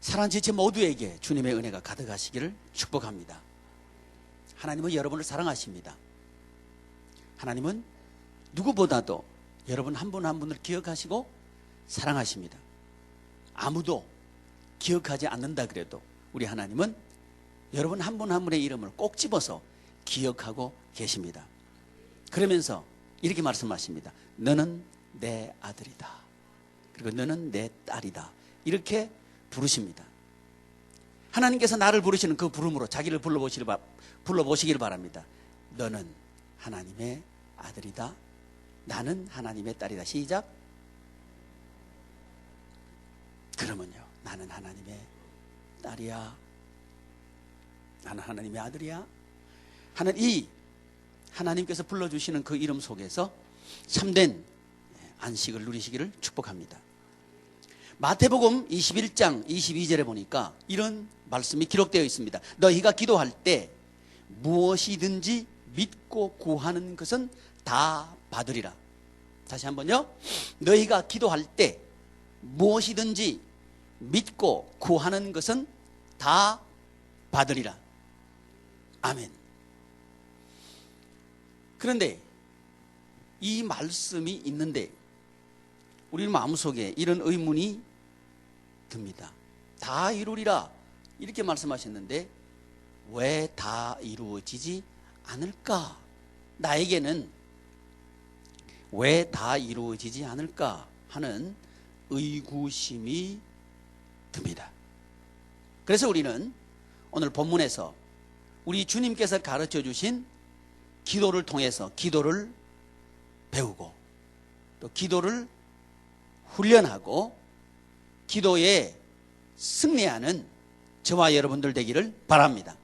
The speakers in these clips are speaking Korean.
사랑 지체 모두에게 주님의 은혜가 가득하시기를 축복합니다. 하나님은 여러분을 사랑하십니다. 하나님은 누구보다도 여러분 한 분한 분을 기억하시고 사랑하십니다. 아무도 기억하지 않는다 그래도 우리 하나님은 여러분 한분한 분의 이름을 꼭 집어서 기억하고 계십니다. 그러면서 이렇게 말씀하십니다. 너는 내 아들이다. 그리고 너는 내 딸이다. 이렇게 부르십니다. 하나님께서 나를 부르시는 그 부름으로 자기를 불러보시길, 바- 불러보시길 바랍니다. 너는 하나님의 아들이다. 나는 하나님의 딸이다. 시작. 그러면요. 나는 하나님의 딸이야. 나는 하나님의 아들이야. 하는 이 하나님께서 불러주시는 그 이름 속에서 참된 안식을 누리시기를 축복합니다. 마태복음 21장 22절에 보니까 이런 말씀이 기록되어 있습니다. 너희가 기도할 때 무엇이든지 믿고 구하는 것은 다 받으리라. 다시 한번요. 너희가 기도할 때 무엇이든지 믿고 구하는 것은 다 받으리라. 아멘. 그런데 이 말씀이 있는데 우리 마음속에 이런 의문이 듭니다. 다 이루리라 이렇게 말씀하셨는데 왜 다 이루어지지 않을까? 나에게는 왜 다 이루어지지 않을까 하는 의구심이 듭니다. 그래서 우리는 오늘 본문에서 우리 주님께서 가르쳐 주신 기도를 통해서 기도를 배우고 또 기도를 훈련하고 기도에 승리하는 저와 여러분들 되기를 바랍니다.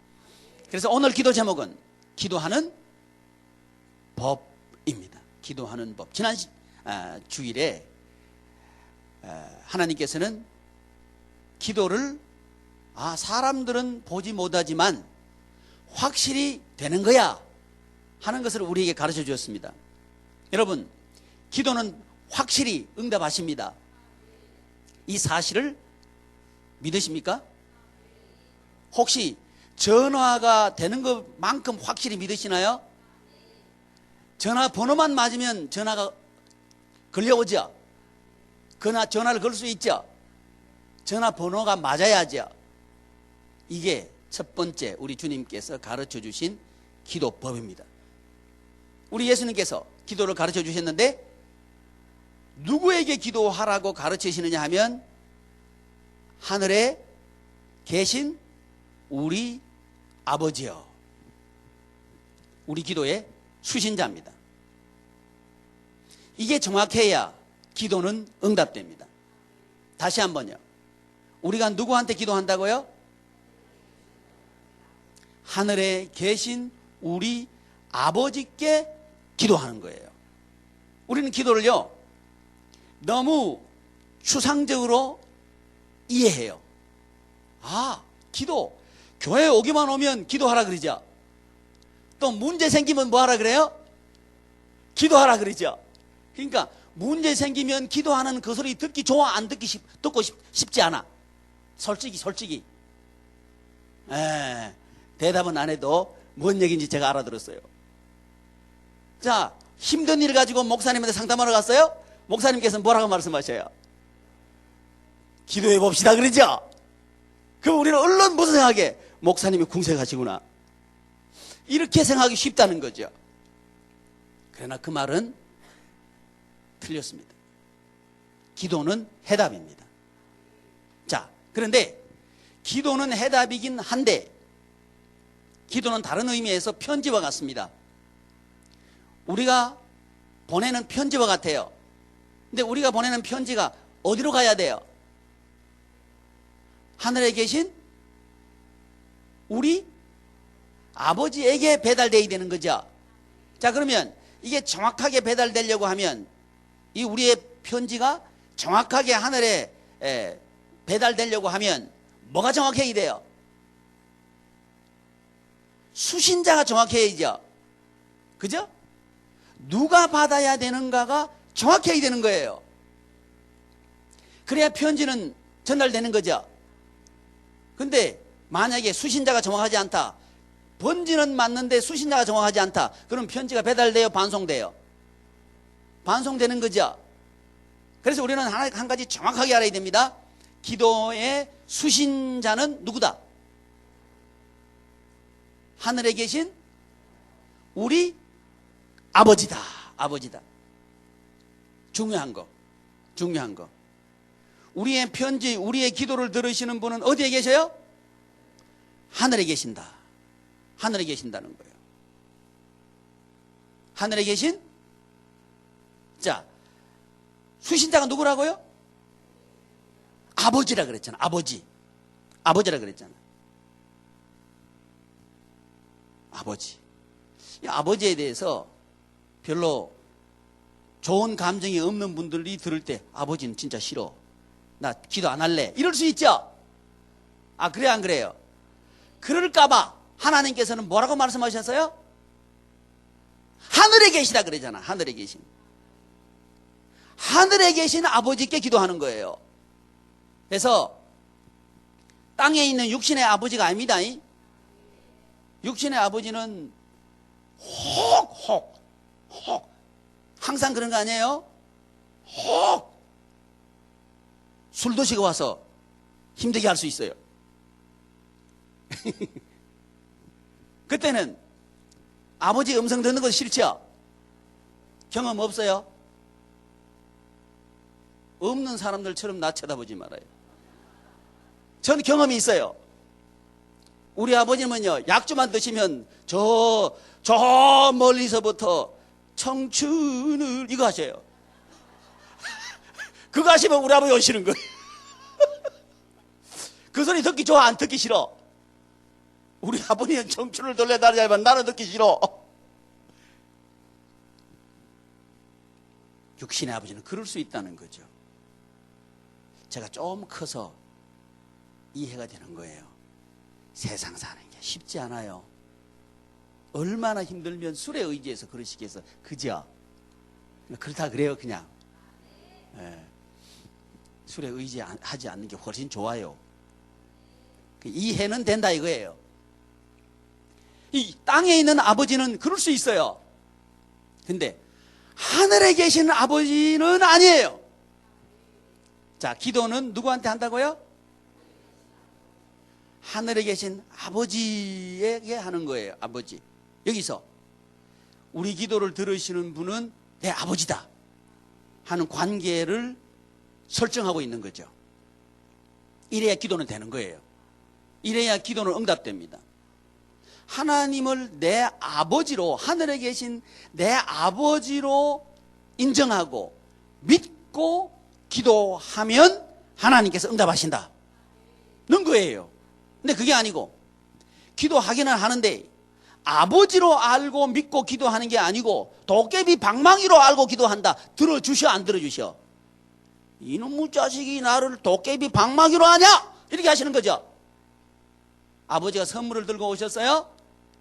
그래서 오늘 기도 제목은 기도하는 법입니다. 기도하는 법. 지난 시- 아, 주일에 아, 하나님께서는 기도를 아 사람들은 보지 못하지만 확실히 되는 거야 하는 것을 우리에게 가르쳐 주었습니다. 여러분, 기도는 확실히 응답하십니다. 이 사실을 믿으십니까? 혹시 전화가 되는 것만큼 확실히 믿으시나요? 전화 번호만 맞으면 전화가 걸려오죠? 그러나 전화를 걸 수 있죠? 전화 번호가 맞아야죠. 이게 첫 번째 우리 주님께서 가르쳐 주신 기도법입니다. 우리 예수님께서 기도를 가르쳐 주셨는데 누구에게 기도하라고 가르치시느냐 하면 하늘에 계신 우리 아버지요. 우리 기도의 수신자입니다. 이게 정확해야 기도는 응답됩니다. 다시 한번요. 우리가 누구한테 기도한다고요? 하늘에 계신 우리 아버지께 기도하는 거예요. 우리는 기도를요, 너무 추상적으로 이해해요. 아, 기도. 교회 오기만 오면 기도하라 그러죠. 또 문제 생기면 뭐 하라 그래요? 기도하라 그러죠. 그러니까 문제 생기면 기도하는 그 소리 듣기 좋아 안 듣기 싶, 듣고 싶, 지 않아. 솔직히 솔직히. 에, 대답은 안 해도 뭔 얘기인지 제가 알아들었어요. 자, 힘든 일 가지고 목사님한테 상담하러 갔어요? 목사님께서 뭐라고 말씀하셔요? 기도해 봅시다 그러죠? 그럼 우리는 얼른 무슨 생각해? 목사님이 궁색하시구나. 이렇게 생각하기 쉽다는 거죠. 그러나 그 말은 틀렸습니다. 기도는 해답입니다. 자, 그런데 기도는 해답이긴 한데 기도는 다른 의미에서 편지와 같습니다. 우리가 보내는 편지와 같아요. 근데 우리가 보내는 편지가 어디로 가야 돼요? 하늘에 계신 우리 아버지에게 배달돼야 되는 거죠. 자, 그러면 이게 정확하게 배달되려고 하면 이 우리의 편지가 정확하게 하늘에 에, 배달되려고 하면 뭐가 정확해야 돼요? 수신자가 정확해야죠. 그죠? 누가 받아야 되는가가 정확해야 되는 거예요. 그래야 편지는 전달되는 거죠. 근데 만약에 수신자가 정확하지 않다. 번지는 맞는데 수신자가 정확하지 않다. 그럼 편지가 배달돼요, 반송돼요. 반송되는 거죠. 그래서 우리는 하나, 한 가지 정확하게 알아야 됩니다. 기도의 수신자는 누구다? 하늘에 계신 우리 아버지다. 아버지다. 중요한 거. 중요한 거. 우리의 편지, 우리의 기도를 들으시는 분은 어디에 계셔요? 하늘에 계신다. 하늘에 계신다는 거예요. 하늘에 계신 자 수신자가 누구라고요? 아버지라 그랬잖아. 아버지. 아버지라 그랬잖아. 아버지. 이 아버지에 대해서 별로 좋은 감정이 없는 분들이 들을 때 아버지는 진짜 싫어. 나 기도 안 할래. 이럴 수 있죠? 아, 그래, 안 그래요? 그럴까봐 하나님께서는 뭐라고 말씀하셨어요? 하늘에 계시다 그러잖아. 하늘에 계신. 하늘에 계신 아버지께 기도하는 거예요. 그래서 땅에 있는 육신의 아버지가 아닙니다. 이. 육신의 아버지는 혹, 혹, 혹. 항상 그런 거 아니에요? 혹. 술 드시고 와서 힘들게 할 수 있어요. 그때는 아버지 음성 듣는 거 싫죠? 경험 없어요? 없는 사람들처럼 나 쳐다보지 말아요. 전 경험이 있어요. 우리 아버님은요, 약주만 드시면 저, 저 멀리서부터 청춘을 이거 하셔요. 그거 하시면 우리 아버지 오시는 거예요. 그 소리 듣기 좋아, 안 듣기 싫어? 우리 아버님은 청춘을 돌려다니지만 나는 듣기 싫어. 육신의 아버지는 그럴 수 있다는 거죠. 제가 좀 커서 이해가 되는 거예요. 세상 사는 게 쉽지 않아요. 얼마나 힘들면 술에 의지해서 그러시겠어. 그죠? 그렇다 그래요, 그냥. 예. 술에 의지하지 않는 게 훨씬 좋아요. 그 이해는 된다 이거예요. 이 땅에 있는 아버지는 그럴 수 있어요. 근데 하늘에 계시는 아버지는 아니에요. 자, 기도는 누구한테 한다고요? 하늘에 계신 아버지에게 하는 거예요. 아버지. 여기서 우리 기도를 들으시는 분은 내 아버지다 하는 관계를 설정하고 있는 거죠. 이래야 기도는 되는 거예요. 이래야 기도는 응답됩니다. 하나님을 내 아버지로 하늘에 계신 내 아버지로 인정하고 믿고 기도하면 하나님께서 응답하신다. 는 거예요. 근데 그게 아니고 기도하기는 하는데 아버지로 알고 믿고 기도하는 게 아니고 도깨비 방망이로 알고 기도한다. 들어주셔 안 들어주셔? 이놈의 자식이 나를 도깨비 방망이로 하냐? 이렇게 하시는 거죠. 아버지가 선물을 들고 오셨어요.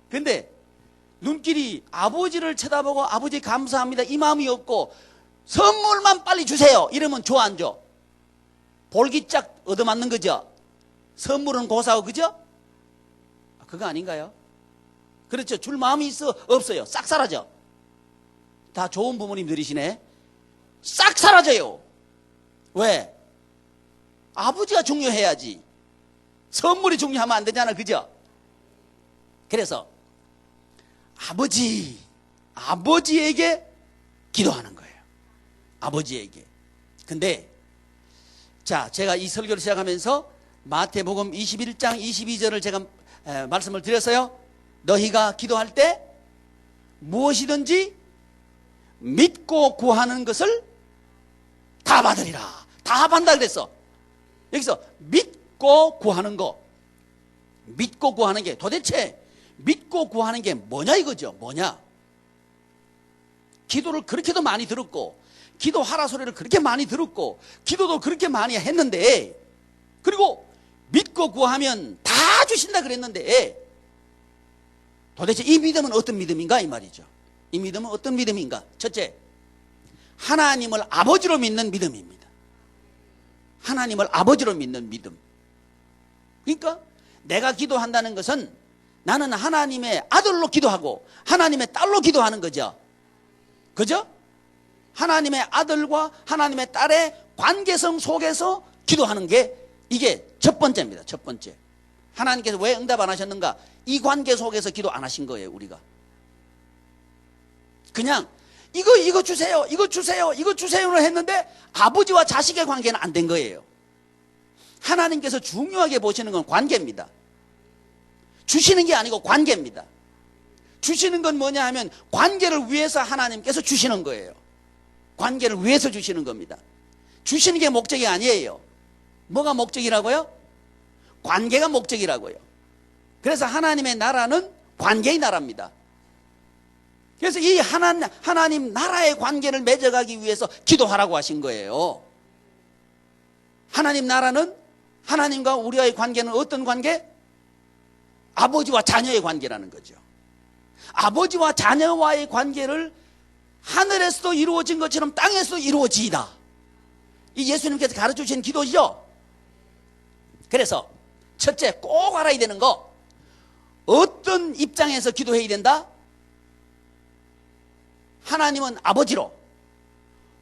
근데 눈길이 아버지를 쳐다보고 아버지 감사합니다 이 마음이 없고 선물만 빨리 주세요. 이러면 줘 안 줘? 볼기짝 얻어맞는 거죠. 선물은 고사하고 그죠? 그거 아닌가요? 그렇죠. 줄 마음이 있어 없어요. 싹 사라져. 다 좋은 부모님들이시네. 싹 사라져요. 왜? 아버지가 중요해야지. 선물이 중요하면 안 되잖아. 그죠? 그래서 아버지, 아버지에게 기도하는 거예요. 아버지에게. 근데 자, 제가 이 설교를 시작하면서 마태복음 21장 22절을 제가 에, 말씀을 드렸어요. 너희가 기도할 때 무엇이든지 믿고 구하는 것을 다 받으리라. 다 그랬어. 여기서 믿고 구하는 거. 믿고 구하는 게 도대체 믿고 구하는 게 뭐냐 이거죠. 뭐냐? 기도를 그렇게도 많이 들었고 기도하라 소리를 그렇게 많이 들었고 기도도 그렇게 많이 했는데 그리고 믿고 구하면 다 주신다 그랬는데 도대체 이 믿음은 어떤 믿음인가 이 말이죠. 이 믿음은 어떤 믿음인가? 첫째, 하나님을 아버지로 믿는 믿음입니다. 하나님을 아버지로 믿는 믿음. 그러니까 내가 기도한다는 것은 나는 하나님의 아들로 기도하고 하나님의 딸로 기도하는 거죠. 그죠? 하나님의 아들과 하나님의 딸의 관계성 속에서 기도하는 게 이게 첫 번째입니다. 첫 번째. 하나님께서 왜 응답 안 하셨는가? 이 관계 속에서 기도 안 하신 거예요, 우리가. 그냥 이거 이거 주세요. 이거 주세요. 이거 주세요를 했는데 아버지와 자식의 관계는 안 된 거예요. 하나님께서 중요하게 보시는 건 관계입니다. 주시는 게 아니고 관계입니다. 주시는 건 뭐냐 하면 관계를 위해서 하나님께서 주시는 거예요. 관계를 위해서 주시는 겁니다. 주시는 게 목적이 아니에요. 뭐가 목적이라고요? 관계가 목적이라고요. 그래서 하나님의 나라는 관계의 나라입니다. 그래서 이 하나, 하나님 나라의 관계를 맺어가기 위해서 기도하라고 하신 거예요. 하나님 나라는 하나님과 우리와의 관계는 어떤 관계? 아버지와 자녀의 관계라는 거죠. 아버지와 자녀와의 관계를 하늘에서도 이루어진 것처럼 땅에서도 이루어지이다. 이 예수님께서 가르쳐 주신 기도죠. 그래서 첫째 꼭 알아야 되는 거 어떤 입장에서 기도해야 된다? 하나님은 아버지로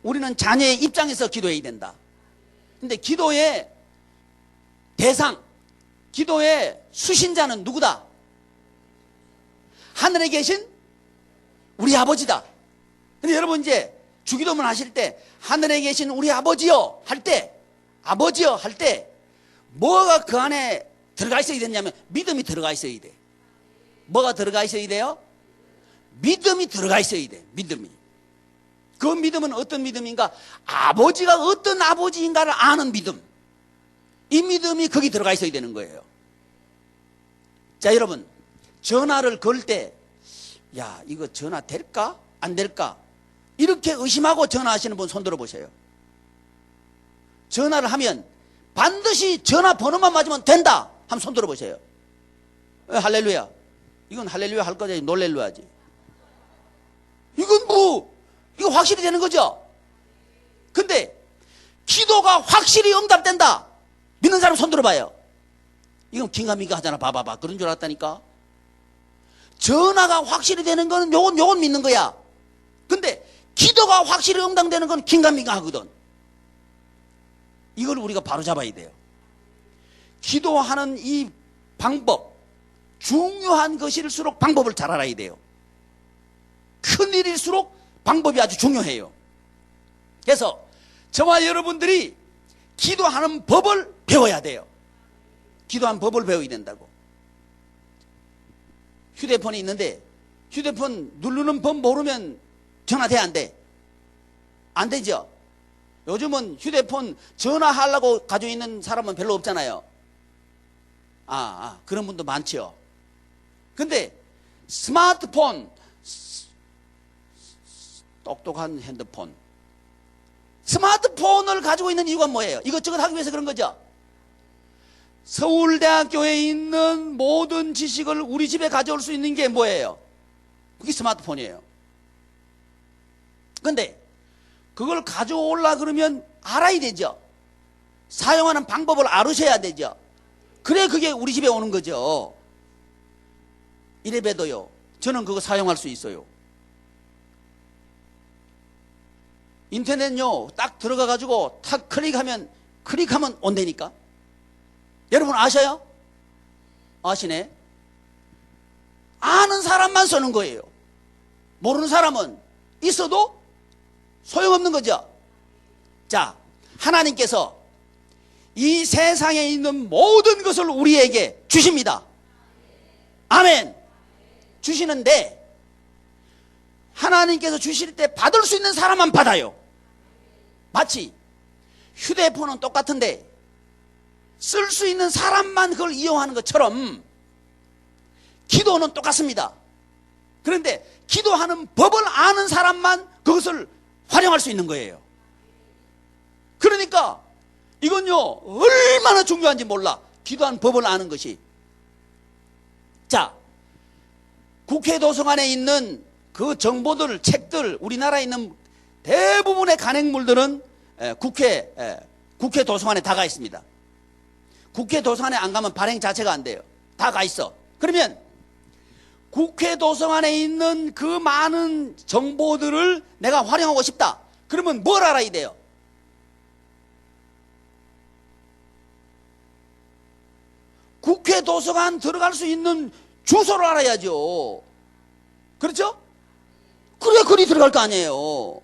우리는 자녀의 입장에서 기도해야 된다. 근데 기도의 대상, 기도의 수신자는 누구다? 하늘에 계신 우리 아버지다. 근데 여러분 이제 주기도문 하실 때 하늘에 계신 우리 아버지요 할 때 아버지요 할 때 뭐가 그 안에 들어가 있어야 되냐면 믿음이 들어가 있어야 돼. 뭐가 들어가 있어야 돼요? 믿음이 들어가 있어야 돼. 믿음이. 그 믿음은 어떤 믿음인가? 아버지가 어떤 아버지인가를 아는 믿음. 이 믿음이 거기 들어가 있어야 되는 거예요. 자, 여러분. 전화를 걸 때, 야, 이거 전화 될까? 안 될까? 이렇게 의심하고 전화하시는 분 손들어 보세요. 전화를 하면 반드시 전화 번호만 맞으면 된다. 한번 손 들어 보세요. 에, 할렐루야. 이건 할렐루야 할 거지. 놀렐루야지. 이건 뭐, 이거 확실히 되는 거죠? 근데, 기도가 확실히 응답된다. 믿는 사람 손 들어봐요. 이건 긴가민가 하잖아. 봐봐봐. 그런 줄 알았다니까. 전화가 확실히 되는 거는 요건, 요건 믿는 거야. 근데, 기도가 확실히 응답되는 건 긴가민가 하거든. 이걸 우리가 바로 잡아야 돼요. 기도하는 이 방법, 중요한 것일수록 방법을 잘 알아야 돼요. 큰 일일수록 방법이 아주 중요해요. 그래서 저와 여러분들이 기도하는 법을 배워야 돼요. 기도하는 법을 배워야 된다고. 휴대폰이 있는데 휴대폰 누르는 법 모르면 전화 돼 안 돼? 안 되죠? 요즘은 휴대폰 전화하려고 가지고 있는 사람은 별로 없잖아요. 아, 아 그런 분도 많죠. 근데 스마트폰 똑똑한 핸드폰. 스마트폰을 가지고 있는 이유가 뭐예요? 이것저것 하기 위해서 그런 거죠. 서울대학교에 있는 모든 지식을 우리 집에 가져올 수 있는 게 뭐예요? 그게 스마트폰이에요. 근데 그걸 가져올라 그러면 알아야 되죠. 사용하는 방법을 알으셔야 되죠. 그래 그게 우리 집에 오는 거죠. 이래 봬도요. 저는 그거 사용할 수 있어요. 인터넷요, 딱 들어가 가지고 탁 클릭하면, 클릭하면 온다니까? 여러분 아셔요? 아시네? 아는 사람만 쓰는 거예요. 모르는 사람은 있어도 소용없는 거죠. 자, 하나님께서 이 세상에 있는 모든 것을 우리에게 주십니다. 아멘. 주시는데, 하나님께서 주실 때 받을 수 있는 사람만 받아요. 마치 휴대폰은 똑같은데 쓸 수 있는 사람만 그걸 이용하는 것처럼 기도는 똑같습니다. 그런데 기도하는 법을 아는 사람만 그것을 활용할 수 있는 거예요. 그러니까 이건요, 얼마나 중요한지 몰라. 기도하는 법을 아는 것이. 자, 국회 도서관에 있는 그 정보들, 책들, 우리나라에 있는 대부분의 간행물들은 국회, 국회 도서관에 다 가 있습니다. 국회 도서관에 안 가면 발행 자체가 안 돼요. 다 가 있어. 그러면 국회 도서관에 있는 그 많은 정보들을 내가 활용하고 싶다. 그러면 뭘 알아야 돼요? 국회 도서관 들어갈 수 있는 주소를 알아야죠. 그렇죠? 그래, 그리 들어갈 거 아니에요.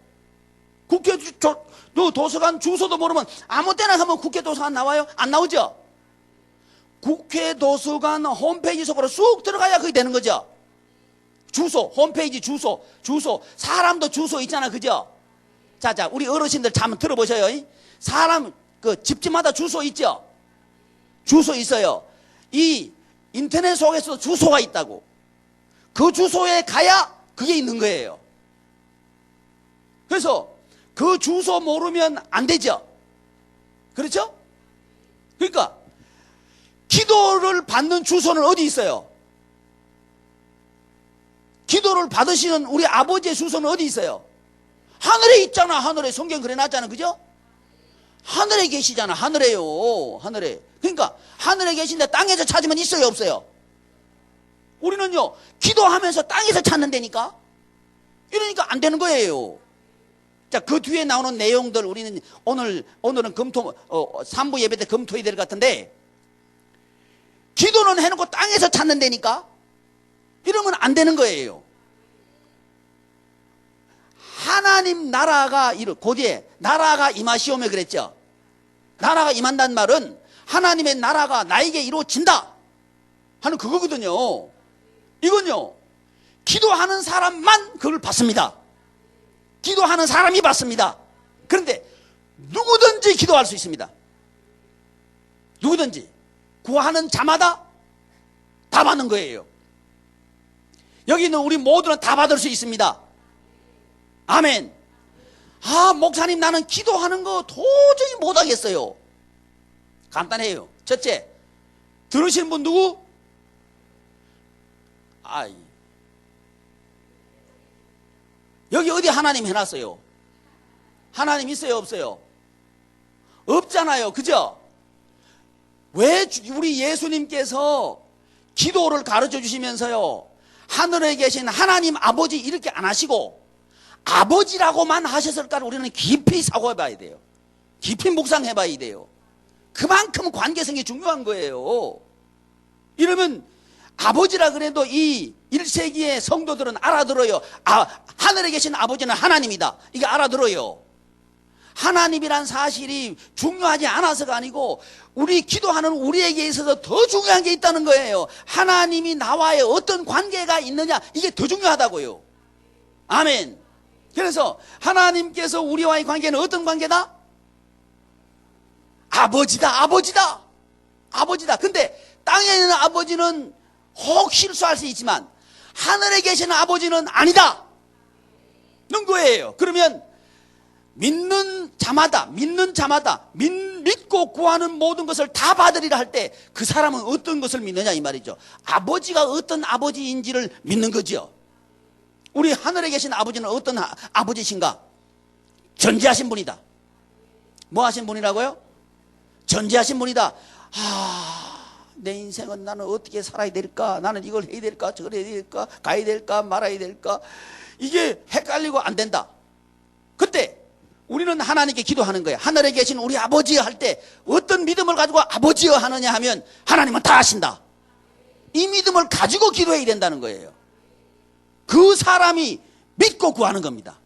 국회 주, 저, 너 도서관 주소도 모르면 아무 때나 가면 국회 도서관 나와요? 안 나오죠? 국회 도서관 홈페이지 속으로 쑥 들어가야 그게 되는 거죠? 주소, 홈페이지 주소, 주소. 사람도 주소 있잖아, 그죠? 자, 자, 우리 어르신들 잘 한번 들어보셔요. 이. 사람, 그, 집집마다 주소 있죠? 주소 있어요. 이 인터넷 속에서 주소가 있다고. 그 주소에 가야 그게 있는 거예요. 그래서 그 주소 모르면 안 되죠. 그렇죠? 그러니까 기도를 받는 주소는 어디 있어요? 기도를 받으시는 우리 아버지의 주소는 어디 있어요? 하늘에 있잖아. 하늘에 성경 그래 놨잖아. 그죠? 하늘에 계시잖아. 하늘에요. 하늘에. 그러니까 하늘에 계신데 땅에서 찾으면 있어요, 없어요? 우리는요. 기도하면서 땅에서 찾는다니까. 이러니까 안 되는 거예요. 자, 그 뒤에 나오는 내용들 우리는 오늘 오늘은 금토 어 3부 예배 때 금토이 될 같은데 기도는 해 놓고 땅에서 찾는다니까. 이러면 안 되는 거예요. 하나님 나라가 이르 곧에 나라가 임하시오며 그랬죠. 나라가 임한다는 말은 하나님의 나라가 나에게 이루어진다 하는 그거거든요. 이건요. 기도하는 사람만 그걸 받습니다. 기도하는 사람이 받습니다. 그런데 누구든지 기도할 수 있습니다. 누구든지 구하는 자마다 다 받는 거예요. 여기 있는 우리 모두는 다 받을 수 있습니다. 아멘. 아, 목사님 나는 기도하는 거 도저히 못하겠어요. 간단해요. 첫째, 들으신 분 누구? 아이. 여기 어디 하나님 해놨어요? 하나님 있어요, 없어요? 없잖아요. 그죠? 왜 우리 예수님께서 기도를 가르쳐 주시면서요, 하늘에 계신 하나님 아버지 이렇게 안 하시고, 아버지라고만 하셨을까를 우리는 깊이 사고해 봐야 돼요. 깊이 묵상해 봐야 돼요. 그만큼 관계성이 중요한 거예요. 이러면 아버지라 그래도 이 1세기의 성도들은 알아들어요. 아, 하늘에 계신 아버지는 하나님이다. 이게 알아들어요. 하나님이란 사실이 중요하지 않아서가 아니고 우리 기도하는 우리에게 있어서 더 중요한 게 있다는 거예요. 하나님이 나와의 어떤 관계가 있느냐 이게 더 중요하다고요. 아멘. 그래서 하나님께서 우리와의 관계는 어떤 관계다? 아버지다, 아버지다. 아버지다. 근데 땅에 있는 아버지는 혹 실수할 수 있지만 하늘에 계시는 아버지는 아니다. 는 거예요. 그러면 믿는 자마다, 믿는 자마다, 믿, 믿고 구하는 모든 것을 다 받으리라 할 때 그 사람은 어떤 것을 믿느냐 이 말이죠. 아버지가 어떤 아버지인지를 믿는 거죠. 우리 하늘에 계신 아버지는 어떤 아, 아버지신가? 전지하신 분이다. 뭐 하신 분이라고요? 전지하신 분이다. 아, 내 인생은 나는 어떻게 살아야 될까? 나는 이걸 해야 될까? 저걸 해야 될까? 가야 될까? 말아야 될까? 이게 헷갈리고 안 된다. 그때 우리는 하나님께 기도하는 거예요. 하늘에 계신 우리 아버지여 할 때 어떤 믿음을 가지고 아버지여 하느냐 하면 하나님은 다 하신다. 이 믿음을 가지고 기도해야 된다는 거예요. 그 사람이 믿고 구하는 겁니다.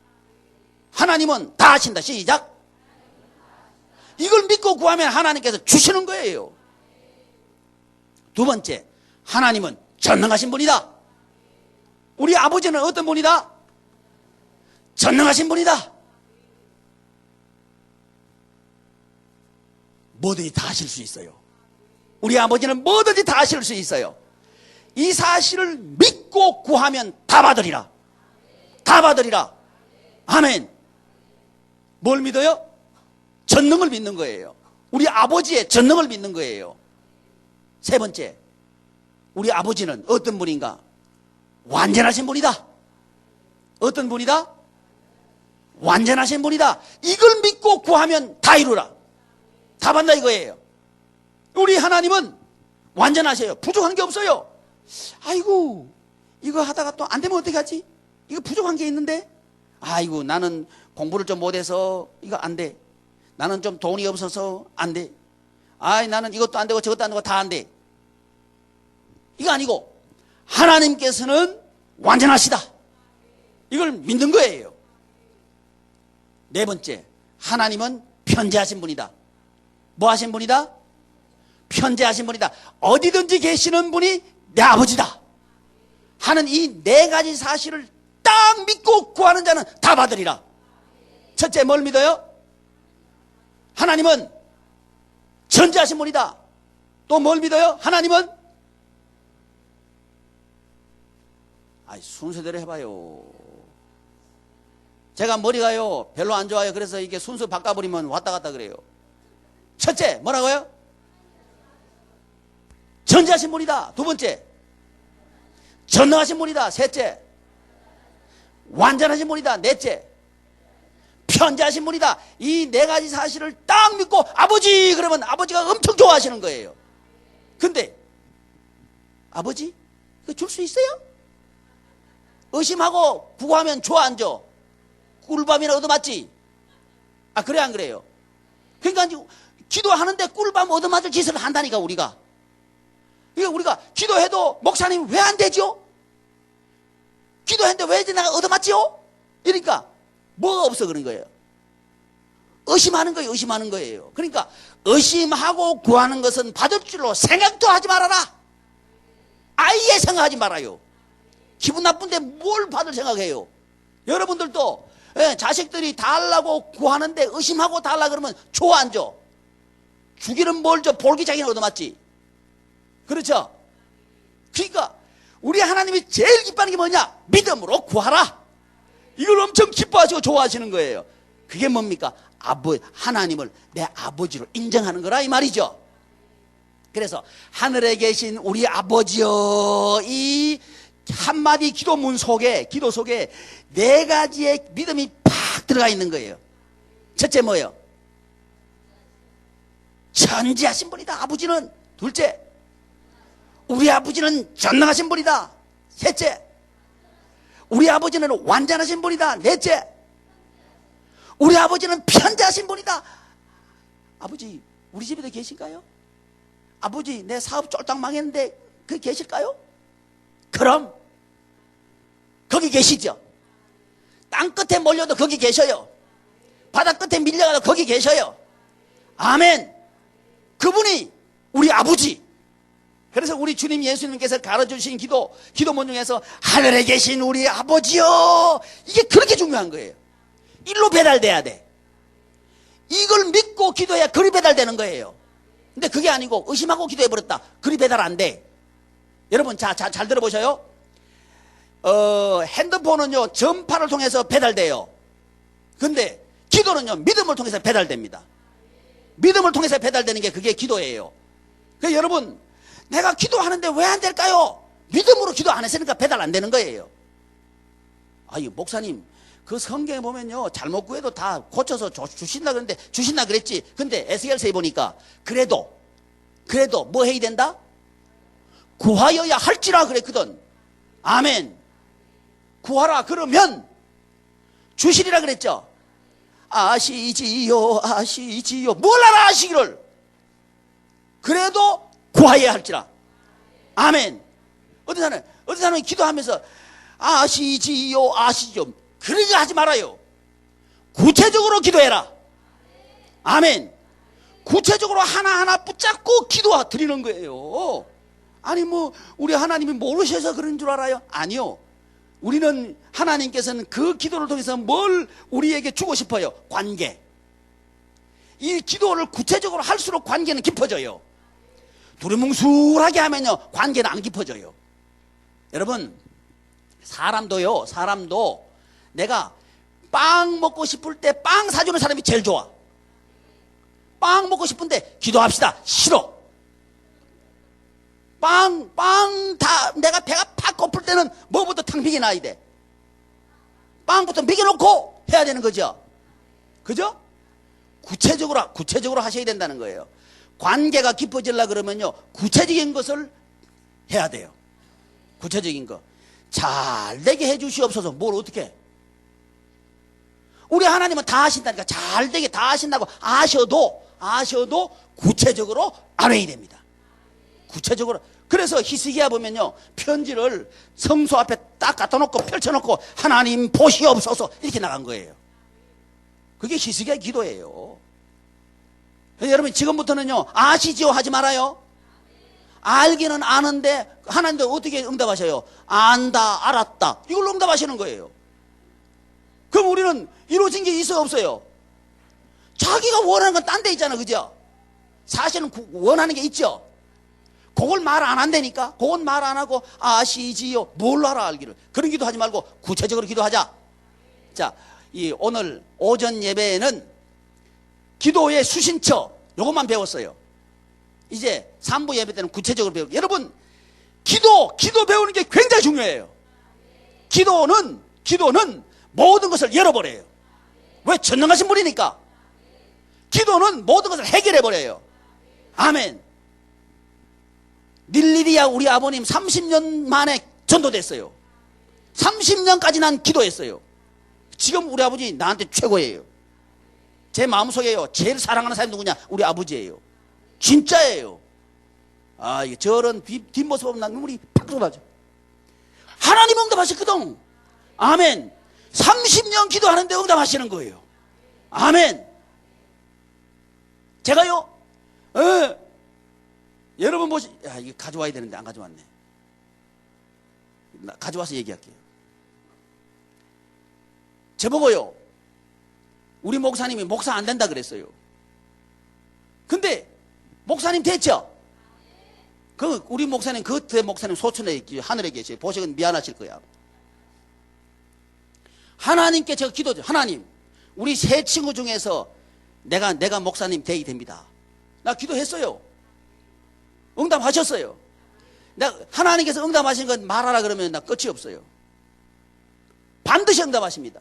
하나님은 다 하신다. 시작. 이걸 믿고 구하면 하나님께서 주시는 거예요. 두 번째, 하나님은 전능하신 분이다. 우리 아버지는 어떤 분이다? 전능하신 분이다. 뭐든지 다 하실 수 있어요. 우리 아버지는 뭐든지 다 하실 수 있어요. 이 사실을 믿고 구하면 다 받으리라. 다 받으리라. 아멘. 뭘 믿어요? 전능을 믿는 거예요. 우리 아버지의 전능을 믿는 거예요. 세 번째, 우리 아버지는 어떤 분인가? 완전하신 분이다. 어떤 분이다? 완전하신 분이다. 이걸 믿고 구하면 다 이루라. 다 받는다 이거예요. 우리 하나님은 완전하셔요. 부족한 게 없어요. 아이고, 이거 하다가 또 안 되면 어떻게 하지? 이거 부족한 게 있는데? 아이고, 나는 공부를 좀 못해서 이거 안 돼. 나는 좀 돈이 없어서 안 돼. 아이, 나는 이것도 안 되고 저것도 안 되고 다 안 돼. 이거 아니고, 하나님께서는 완전하시다. 이걸 믿는 거예요. 네 번째, 하나님은 편재하신 분이다. 뭐 하신 분이다? 편재하신 분이다. 어디든지 계시는 분이 내 아버지다. 하는 이 네 가지 사실을 딱 믿고 구하는 자는 다 받으리라. 첫째, 뭘 믿어요? 하나님은 전지하신 분이다. 또 뭘 믿어요? 하나님은 아이 순서대로 해봐요. 제가 머리가요 별로 안 좋아요. 그래서 이게 순서 바꿔버리면 왔다 갔다 그래요. 첫째 뭐라고요? 전지하신 분이다. 두 번째 전능하신 분이다. 셋째 완전하신 분이다. 넷째 편지하신 분이다. 이 네 가지 사실을 딱 믿고 아버지 그러면 아버지가 엄청 좋아하시는 거예요. 근데 아버지 이거 줄수 있어요? 의심하고 구하면 좋아 안 줘? 꿀밤이나 얻어맞지? 아 그래 안 그래요? 그러니까 기도하는데 꿀밤 얻어맞을 짓을 한다니까 우리가 우리가 기도해도 목사님 왜 안 되죠? 기도했는데 왜 내가 얻어맞지요? 이러니까 뭐가 없어 그런 거예요. 의심하는 거예요. 의심하는 거예요. 그러니까 의심하고 구하는 것은 받을 줄로 생각도 하지 말아라. 아예 생각하지 말아요. 기분 나쁜데 뭘 받을 생각해요? 여러분들도 예, 자식들이 달라고 구하는데 의심하고 달라 그러면 줘안 줘? 주기는 뭘 줘? 볼기장이나 얻어맞지. 그렇죠? 그러니까 우리 하나님이 제일 기뻐하는 게 뭐냐? 믿음으로 구하라. 이걸 엄청 기뻐하시고 좋아하시는 거예요. 그게 뭡니까? 아버 하나님을 내 아버지로 인정하는 거라 이 말이죠. 그래서 하늘에 계신 우리 아버지여 이 한마디 기도문 속에 기도 속에 네 가지의 믿음이 팍 들어가 있는 거예요. 첫째 뭐예요? 전지하신 분이다. 아버지는 둘째 우리 아버지는 전능하신 분이다. 셋째 우리 아버지는 완전하신 분이다. 넷째 우리 아버지는 편자하신 분이다. 아버지 우리 집에도 계실까요? 아버지 내 사업 쫄딱 망했는데 그 계실까요? 그럼 거기 계시죠. 땅 끝에 몰려도 거기 계셔요. 바다 끝에 밀려가도 거기 계셔요. 아멘. 그분이 우리 아버지. 그래서 우리 주님 예수님께서 가르쳐 주신 기도, 기도문 중에서 하늘에 계신 우리 아버지요. 이게 그렇게 중요한 거예요. 일로 배달돼야 돼. 이걸 믿고 기도해야 그리 배달되는 거예요. 근데 그게 아니고 의심하고 기도해버렸다. 그리 배달 안 돼. 여러분, 자, 자, 잘 들어보셔요. 어, 핸드폰은요, 전파를 통해서 배달돼요. 근데 기도는요, 믿음을 통해서 배달됩니다. 믿음을 통해서 배달되는 게 그게 기도예요. 그 여러분, 내가 기도하는데 왜 안 될까요? 믿음으로 기도 안 했으니까 배달 안 되는 거예요. 아유, 목사님, 그 성경에 보면요, 잘못 구해도 다 고쳐서 주- 주신다 그랬는데, 주신다 그랬지. 근데 에스겔서에 보니까, 그래도, 그래도 뭐 해야 된다? 구하여야 할지라 그랬거든. 아멘. 구하라 그러면 주시리라 그랬죠. 아시지요, 아시지요. 뭘 알아 아시기를. 그래도 구하여야 할지라. 아멘. 어떤 사람은, 어떤 사람은 기도하면서 아시지요, 아시지요. 그러게 하지 말아요. 구체적으로 기도해라. 아멘. 구체적으로 하나하나 붙잡고 기도 드리는 거예요. 아니 뭐 우리 하나님이 모르셔서 그런 줄 알아요? 아니요. 우리는 하나님께서는 그 기도를 통해서 뭘 우리에게 주고 싶어요? 관계. 이 기도를 구체적으로 할수록 관계는 깊어져요. 두리뭉술하게 하면요 관계는 안 깊어져요. 여러분 사람도요 사람도 내가 빵 먹고 싶을 때 빵 사주는 사람이 제일 좋아. 빵 먹고 싶은데 기도합시다. 싫어. 빵, 빵 다, 내가 배가 팍 고플 때는 뭐부터 탕비기 나야 돼? 빵부터 먹여놓고 해야 되는 거죠. 그죠? 구체적으로, 구체적으로 하셔야 된다는 거예요. 관계가 깊어지려 그러면요. 구체적인 것을 해야 돼요. 구체적인 거. 잘 되게 해 주시옵소서. 뭘 어떻게? 해? 우리 하나님은 다 하신다니까 잘 되게 다 하신다고 아셔도 아셔도 구체적으로 안 해야 됩니다. 구체적으로 그래서 히스기야 보면요 편지를 성소 앞에 딱 갖다 놓고 펼쳐놓고 하나님 보시옵소서 이렇게 나간 거예요. 그게 히스기야 기도예요. 여러분 지금부터는요 아시지요 하지 말아요. 알기는 아는데 하나님도 어떻게 응답하셔요? 안다 알았다 이걸로 응답하시는 거예요. 그럼 우리는 이루어진 게 있어요 없어요? 자기가 원하는 건 딴 데 있잖아 그죠? 사실은 구- 원하는 게 있죠. 그걸 말 안 한다니까. 그건 말 안 하고 아시지요. 알아 알기를. 그런 기도 하지 말고 구체적으로 기도하자. 자, 이 오늘 오전 예배에는 기도의 수신처 요것만 배웠어요. 이제 3부 예배 때는 구체적으로 배우고 여러분 기도 기도 배우는 게 굉장히 중요해요. 기도는 기도는 모든 것을 열어버려요. 왜 전능하신 분이니까. 기도는 모든 것을 해결해 버려요. 아멘. 닐리리아 우리 아버님 30년 만에 전도됐어요. 30년까지 난 기도했어요. 지금 우리 아버지 나한테 최고예요. 제 마음속에요. 제일 사랑하는 사람이 누구냐? 우리 아버지예요. 진짜예요. 아, 이게 저런 뒷, 뒷모습 보면 난 눈물이 팍 쏟아져. 하나님 응답하셨거든. 아멘. 30년 기도하는데 응답하시는 거예요. 아멘. 제가요, 어, 여러분 보시, 야, 이거 가져와야 되는데 안 가져왔네. 나 가져와서 얘기할게요. 저보고요, 우리 목사님이 목사 안 된다 그랬어요. 근데, 목사님 됐죠? 그, 우리 목사님, 그때 목사님 소천에 있기, 하늘에 계셔요. 보시면 미안하실 거야. 하나님께 제가 기도죠. 하나님, 우리 세 친구 중에서 내가, 내가 목사님 되게 됩니다. 나 기도했어요. 응답하셨어요. 내가 하나님께서 응답하신 건 말하라 그러면 나 끝이 없어요. 반드시 응답하십니다.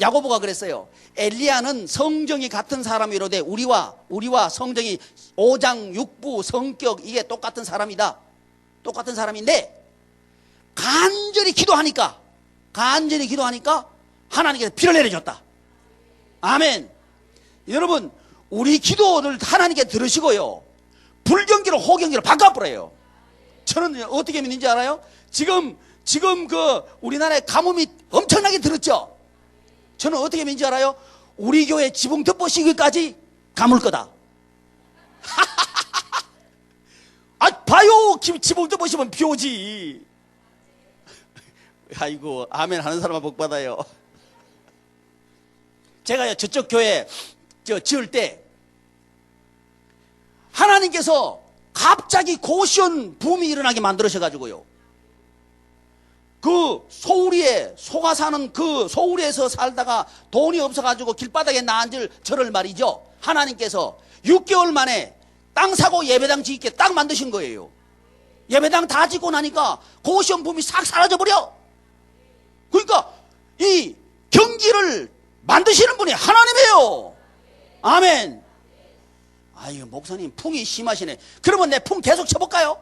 야고보가 그랬어요. 엘리야는 성정이 같은 사람이로되 우리와 우리와 성정이 오장 육부 성격 이게 똑같은 사람이다. 똑같은 사람인데 간절히 기도하니까 간절히 기도하니까 하나님께서 비를 내려줬다. 아멘. 여러분 우리 기도를 하나님께 들으시고요. 불경기로 호경기로 바꿔버려요. 저는 어떻게 믿는지 알아요? 지금 지금 그 우리나라에 가뭄이 엄청나게 들었죠. 저는 어떻게 믿는지 알아요? 우리 교회 지붕 덮어씌기까지 가물 거다. 아 봐요 기- 지붕 덮어씌면 비 오지. 아이고 아멘 하는 사람만 복 받아요. 제가요 저쪽 교회 저 지을 때 하나님께서 갑자기 고시원 붐이 일어나게 만들으셔가지고요. 그 소우리에 소가 사는 그 소우리에서 살다가 돈이 없어가지고 길바닥에 나앉을 저를 말이죠. 하나님께서 6개월 만에 땅 사고 예배당 짓게 딱 만드신 거예요. 예배당 다 짓고 나니까 고시원 붐이 싹 사라져 버려. 그러니까 이 경기를 만드시는 분이 하나님이에요. 아멘. 아유 목사님 풍이 심하시네. 그러면 내 풍 계속 쳐볼까요?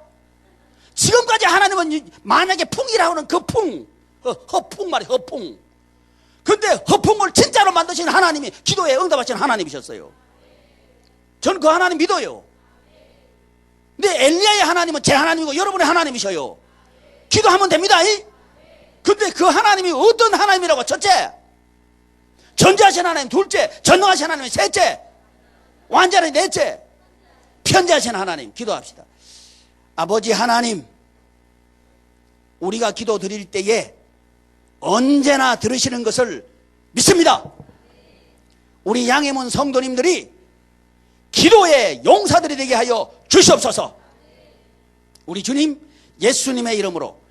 지금까지 하나님은 이- 만약에 풍이라고는 그 풍, 허, 허풍 말이 허풍. 근데 허풍을 진짜로 만드신 하나님이 기도에 응답하신 하나님이셨어요. 저는 그 하나님 믿어요. 근데 엘리야의 하나님은 제 하나님이고 여러분의 하나님이셔요. 기도하면 됩니다. 이? 근데 그 하나님이 어떤 하나님이라고 첫째, 전지하신 하나님 둘째, 전능하신 하나님 셋째, 완전히 넷째, 편지하신 하나님 기도합시다. 아버지 하나님, 우리가 기도 드릴 때에 언제나 들으시는 것을 믿습니다. 우리 양해문 성도님들이 기도의 용사들이 되게 하여 주시옵소서. 우리 주님 예수님의 이름으로